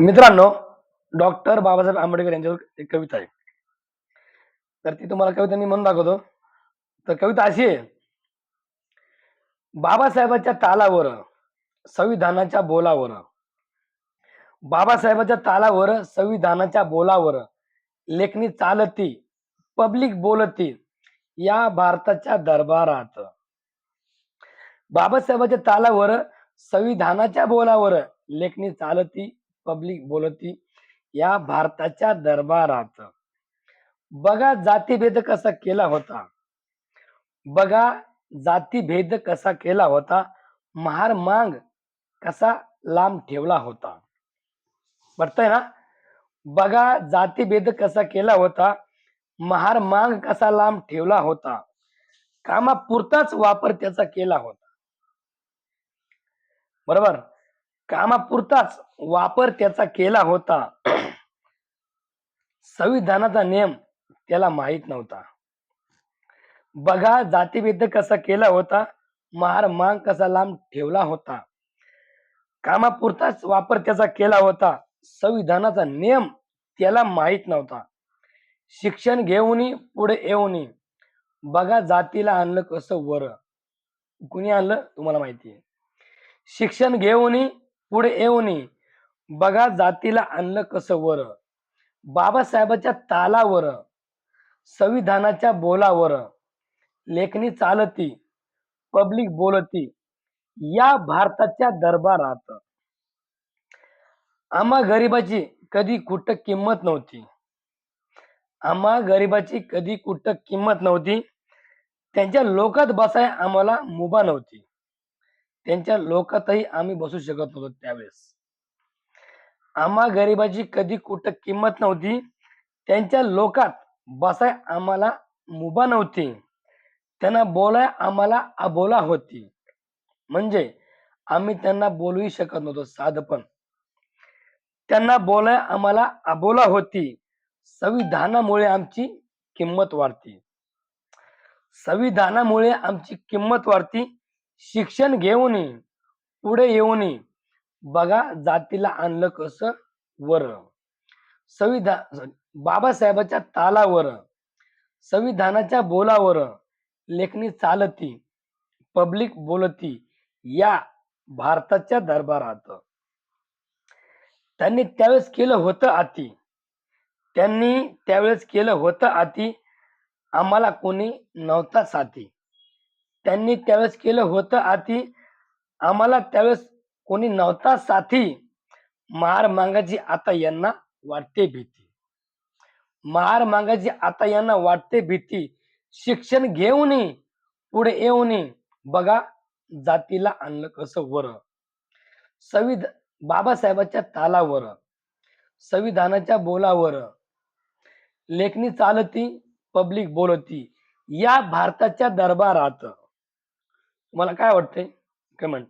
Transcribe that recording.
मित्रांनो डॉक्टर बाबासाहेब आंबेडकर यांच्यावर एक कविता आहे. तर ती तुम्हाला कविता मी म्हणून दाखवतो. तर कविता अशी आहे. बाबासाहेबाच्या तालावर संविधानाच्या बोलावर. बाबासाहेबाच्या तालावर संविधानाच्या बोलावर. लेखणी चालती पब्लिक बोलती या भारताच्या दरबारात. बाबासाहेबाच्या तालावर संविधानाच्या बोलावर लेखणी चालती पब्लिक बोलती या भारताच्या दरबारात बघा जातीभेद कसा केला होता. बघा जातीभेद कसा केला होता. महार मांग कसा लांब ठेवला होता. वाटतंय ना? बघा जातीभेद कसा केला होता. महार मांग कसा लांब ठेवला होता. कामापुरताच वापर त्याचा केला होता. बरोबर? कामापुरताच वापर त्याचा केला होता. संविधानाचा नियम त्याला माहीत नव्हता. बघा जातीभेद कसा केला होता महार मांग कसा लांब ठेवला होता. कामापुरताच वापर त्याचा केला होता संविधानाचा नियम त्याला माहीत नव्हता. शिक्षण घेऊन पुढे येऊन बघा जातीला आणलं कसं वर. कुणी आणलं? तुम्हाला माहिती आहे. शिक्षण घेऊन पुढे येऊन बघा जातीला आणलं कसं वर. बाबासाहेबाच्या तालावर. संविधानाच्या बोलावर. लेखणी चालती पब्लिक बोलती या भारताच्या दरबारात. आम्हा गरिबाची कधी कुठं किंमत नव्हती. आम्हा गरिबाची कधी कुठं किंमत नव्हती. त्यांच्या लोकात बसाय आम्हाला मुभा नव्हती. त्यांच्या लोकातही आम्ही बसू शकत नव्हतो त्यावेळेस. आम्हा गरिबाची कधी कुठं किंमत नव्हती. त्यांच्या लोकात बसाय आम्हाला मुभा नव्हती. त्यांना बोलाय आम्हाला अबोला होती. म्हणजे आम्ही त्यांना बोलूही शकत नव्हतो साध पण. त्यांना बोलाय आम्हाला अबोला होती. संविधानामुळे आमची किंमत वाढती. संविधानामुळे आमची किंमत वाढती. शिक्षण घेऊन पुढे येऊन बघा जातीला आणलं कसं वर. संविधान बाबासाहेबाच्या तालावर. संविधानाच्या बोलावर. लेखणी चालती पब्लिक बोलती या भारताच्या दरबारात. त्यांनी त्यावेळेस केलं होतं आती त्यांनी त्यावेळेस केलं होतं आती आम्हाला कोणी नव्हता साथी. त्यांनी त्यावेळेस केलं होतं आधी आम्हाला त्यावेळेस कोणी नव्हता साथी. मार मांगाजी आता यांना वाटते भीती. मार मांगाजी आता यांना वाटते भीती. शिक्षण घेऊनही पुढे येऊन बघा जातीला आणलं कसं वर. संविध बाबासाहेबाच्या तालावर संविधानाच्या बोलावर. लेखणी चालती पब्लिक बोलती. या भारताच्या दरबारात तुम्हाला काय वाटतंय? कमेंट